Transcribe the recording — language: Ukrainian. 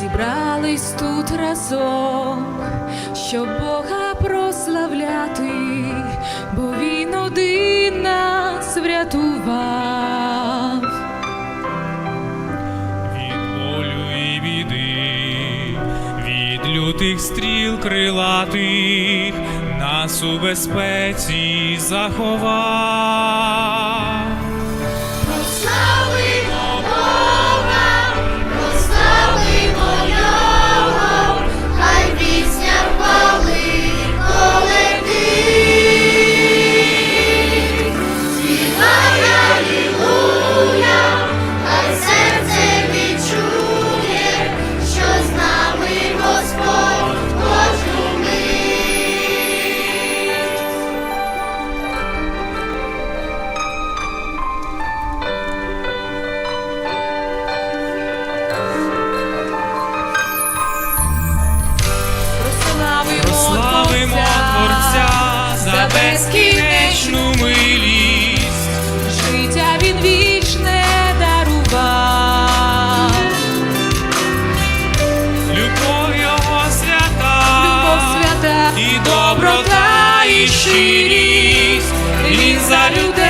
зібрались тут разом, щоб Бога прославляти, бо Він один нас врятував. Від болю і біди, від лютих стріл крилатих, нас у безпеці заховав. Безкінечну милість. життя він вічне дарував. Любов його свята, Любов свята, і доброта, і щирість, він за людей